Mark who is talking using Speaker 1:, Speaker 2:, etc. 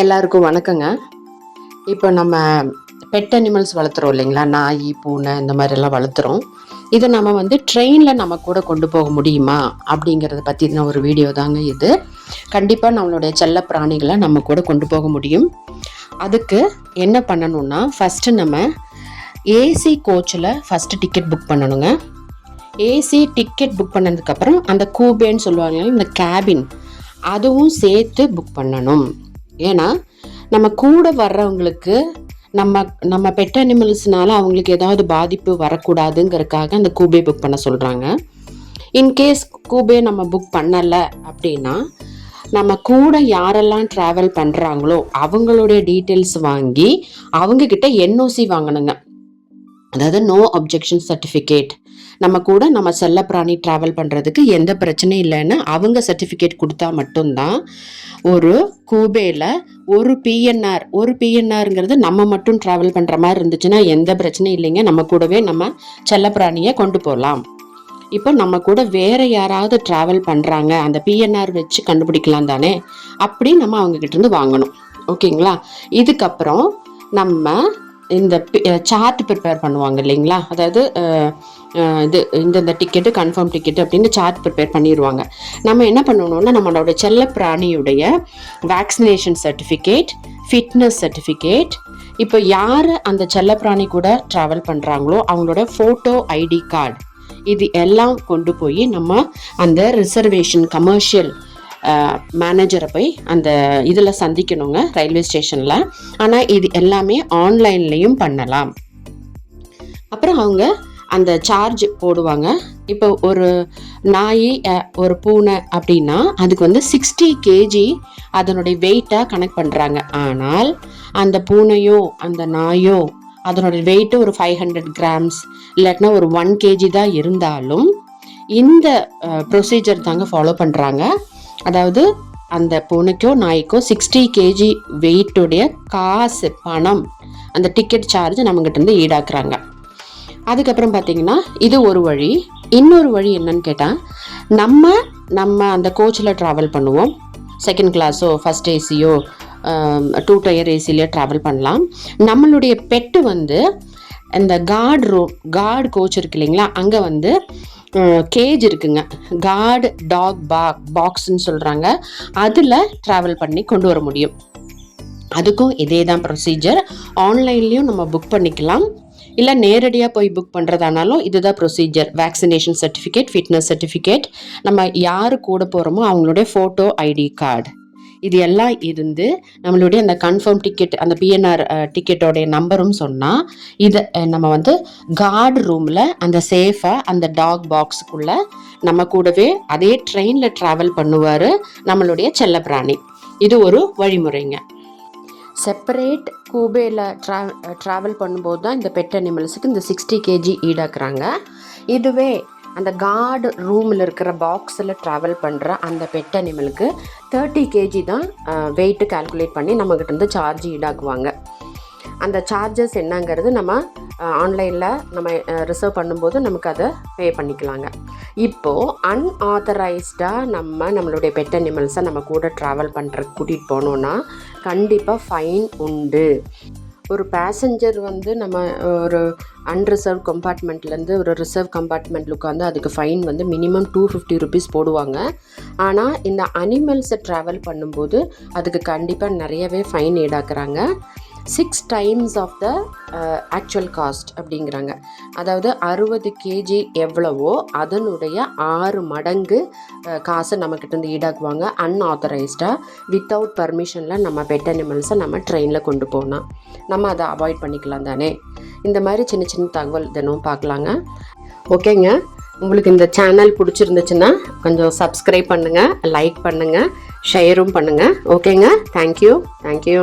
Speaker 1: எல்லாருக்கும் வணக்கங்க. இப்போ நம்ம பெட் அனிமல்ஸ் வளர்த்துறோம் இல்லைங்களா? நாய் பூனை இந்த மாதிரிலாம் வளர்த்துறோம். இதை நம்ம வந்து ட்ரெயினில் நம்ம கூட கொண்டு போக முடியுமா? அப்படிங்கிறத பற்றின ஒரு வீடியோ தாங்க இது. கண்டிப்பாக நம்மளுடைய செல்ல பிராணிகளை நம்ம கூட கொண்டு போக முடியும். அதுக்கு என்ன பண்ணணும்னா ஃபஸ்ட்டு நம்ம ஏசி கோச்சில் ஃபஸ்ட்டு டிக்கெட் புக் பண்ணணுங்க. ஏசி டிக்கெட் புக் பண்ணதுக்கப்புறம் அந்த கூபேன்னு சொல்லுவாங்க இந்த கேபின் அதுவும் சேர்த்து புக் பண்ணணும். ஏன்னா நம்ம கூட வர்றவங்களுக்கு நம்ம நம்ம பெட் அனிமல்ஸ்னால அவங்களுக்கு ஏதாவது பாதிப்பு வரக்கூடாதுங்கிறதுக்காக அந்த கூபே புக் பண்ண சொல்கிறாங்க இன்கேஸ் கூபே நம்ம புக் பண்ணலை அப்படின்னா நம்ம கூட யாரெல்லாம் ட்ராவல் பண்ணுறாங்களோ அவங்களுடைய டீட்டெயில்ஸ் வாங்கி அவங்கக்கிட்ட என்ஓசி வாங்கணுங்க. அதாவது நோ அப்ஜெக்ஷன் சர்டிஃபிகேட் நம்ம கூட நம்ம செல்லப்பிராணி ட்ராவல் பண்ணுறதுக்கு எந்த பிரச்சனையும் இல்லைன்னு அவங்க சர்டிஃபிகேட் கொடுத்தா மட்டும்தான் ஒரு கூபேல ஒரு பிஎன்ஆர் ஒரு பிஎன்ஆருங்கிறது நம்ம மட்டும் ட்ராவல் பண்ணுற மாதிரி இருந்துச்சுன்னா எந்த பிரச்சனையும் இல்லைங்க. நம்ம கூடவே நம்ம செல்லப்பிராணியை கொண்டு போகலாம். இப்போ நம்ம கூட வேற யாராவது ட்ராவல் பண்ணுறாங்க அந்த பிஎன்ஆர் வச்சு கண்டுபிடிக்கலாம் தானே? அப்படி நம்ம அவங்க கிட்ட இருந்து வாங்கணும். ஓகேங்களா? இதுக்கப்புறம் நம்ம இந்த சார்ட் ப்ரிப்பேர் பண்ணுவாங்க இல்லைங்களா? அதாவது இது இந்தந்த டிக்கெட்டு கன்ஃபார்ம் டிக்கெட்டு அப்படின்னு சார்ட் ப்ரிப்பேர் பண்ணிடுவாங்க நம்ம என்ன பண்ணணும்னா நம்மளோட செல்ல பிராணியுடைய வேக்சினேஷன் சர்டிஃபிகேட் ஃபிட்னஸ் சர்டிஃபிகேட் இப்போ யார் அந்த செல்ல பிராணி கூட ட்ராவல் பண்ணுறாங்களோ அவங்களோட ஃபோட்டோ ஐடி கார்டு இது எல்லாம் கொண்டு போய் நம்ம அந்த ரிசர்வேஷன் கமர்ஷியல் மேனேஜரை போய் அந்த இதில் சந்திக்கணுங்க ரயில்வே ஸ்டேஷனில் ஆனால் இது எல்லாமே ஆன்லைன்லேயும் பண்ணலாம். அப்புறம் அவங்க அந்த சார்ஜ் போடுவாங்க. இப்போ ஒரு நாய் ஒரு பூனை அப்படின்னா அதுக்கு வந்து சிக்ஸ்டி கேஜி அதனுடைய வெயிட்டாக கனெக்ட் பண்ணுறாங்க ஆனால் அந்த பூனையோ அந்த நாயோ அதனுடைய வெயிட்டு ஒரு ஃபைவ் ஹண்ட்ரட் கிராம்ஸ் இல்லாட்டினா ஒரு ஒன் கேஜி தான் இருந்தாலும் இந்த ப்ரொசீஜர் தாங்க ஃபாலோ பண்ணுறாங்க அதாவது அந்த பூனைக்கோ நாய்க்கோ சிக்ஸ்டி கேஜி வெயிட்டுடைய காசு பணம் அந்த டிக்கெட் சார்ஜ் நம்மகிட்ட இருந்து ஈடாக்குறாங்க. அதுக்கப்புறம் பார்த்தீங்கன்னா இது ஒரு வழி. இன்னொரு வழி என்னன்னு கேட்டால் நம்ம நம்ம அந்த கோச்சில் ட்ராவல் பண்ணுவோம். செகண்ட் கிளாஸோ ஃபஸ்ட் ஏசியோ டூ டயர் ஏசிலேயோ ட்ராவல் பண்ணலாம். நம்மளுடைய பெட்டு வந்து இந்த கார்டு ரூம் கார்டு கோச் இருக்கு இல்லைங்களா? அங்கே வந்து கேஜ் இருக்குங்க. கார்டு டாக் பாக் பாக்ஸ்ன்னு சொல்கிறாங்க அதில் ட்ராவல் பண்ணி கொண்டு வர முடியும். அதுக்கும் இதே தான் ப்ரொசீஜர் ஆன்லைன்லேயும் நம்ம புக் பண்ணிக்கலாம். இல்லை நேரடியாக போய் புக் பண்ணுறதானாலும் இதுதான் procedure vaccination certificate fitness certificate நம்ம யார் கூட போகிறோமோ அவங்களுடைய ஃபோட்டோ ஐடி கார்டு இது எல்லாம் இருந்து நம்மளுடைய அந்த கன்ஃபார்ம் டிக்கெட் அந்த பிஎன்ஆர் டிக்கெட்டோடைய நம்பரும் சொன்னால் இதை நம்ம வந்து கார்டு ரூமில் அந்த சேஃபாக அந்த டாக் பாக்ஸுக்குள்ளே நம்ம கூடவே அதே ட்ரெயினில் ட்ராவல் பண்ணுவார் நம்மளுடைய செல்லப்பிராணி. இது ஒரு வழிமுறைங்க. செப்பரேட் கூபேல ட்ரா ட்ராவல் பண்ணும்போது தான் இந்த பெட் அனிமல்ஸுக்கு இந்த சிக்ஸ்டி கேஜி ஈடாக்குறாங்க. இதுவே அந்த கார்டு ரூமில் இருக்கிற பாக்ஸில் ட்ராவல் பண்ணுற அந்த பெட் அனிமலுக்கு தேர்ட்டி கேஜி தான் வெயிட்டு கால்குலேட் பண்ணி நம்மக்கிட்ட இருந்து சார்ஜ் ஈடாக்குவாங்க. அந்த சார்ஜஸ் என்னங்கிறது நம்ம ஆன்லைனில் நம்ம ரிசர்வ் பண்ணும்போது நமக்கு அதை பே பண்ணிக்கலாங்க. இப்போது அன்ஆத்தரைஸ்டாக நம்ம நம்மளுடைய பெட் அனிமல்ஸை நம்ம கூட ட்ராவல் பண்ணுறதுக்கு கூட்டிகிட்டு போனோன்னா கண்டிப்பாக ஃபைன் உண்டு. ஒரு பேசஞ்சர் வந்து நம்ம ஒரு அன்ரிசர்வ் கம்பார்ட்மெண்ட்லேருந்து ஒரு ரிசர்வ் கம்பார்ட்மெண்ட்டில் உட்காந்து அதுக்கு ஃபைன் வந்து மினிமம் டூ ஃபிஃப்டி ருபீஸ் போடுவாங்க. ஆனால் இந்த அனிமல்ஸை ட்ராவல் பண்ணும்போது அதுக்கு கண்டிப்பாக நிறையவே fine ஈடாக்குறாங்க six times of the actual cost அப்படிங்கிறாங்க. அதாவது அறுபது கேஜி எவ்வளவோ அதனுடைய ஆறு மடங்கு காசை நம்மக்கிட்ட இருந்து ஈடாக்குவாங்க. அன்ஆத்தரைஸ்டாக வித்தவுட் பர்மிஷனில் நம்ம பெட் அனிமல்ஸை நம்ம ட்ரெயினில் கொண்டு போனால் நம்ம அதை அவாய்ட் பண்ணிக்கலாம் தானே. இந்த மாதிரி சின்ன சின்ன தகவல் தினம் பார்க்கலாங்க. ஓகேங்க. உங்களுக்கு இந்த சேனல் பிடிச்சிருந்துச்சுன்னா கொஞ்சம் சப்ஸ்கிரைப் பண்ணுங்கள் லைக் பண்ணுங்கள் ஷேரும் பண்ணுங்கள் ஓகேங்க. Thank you thank you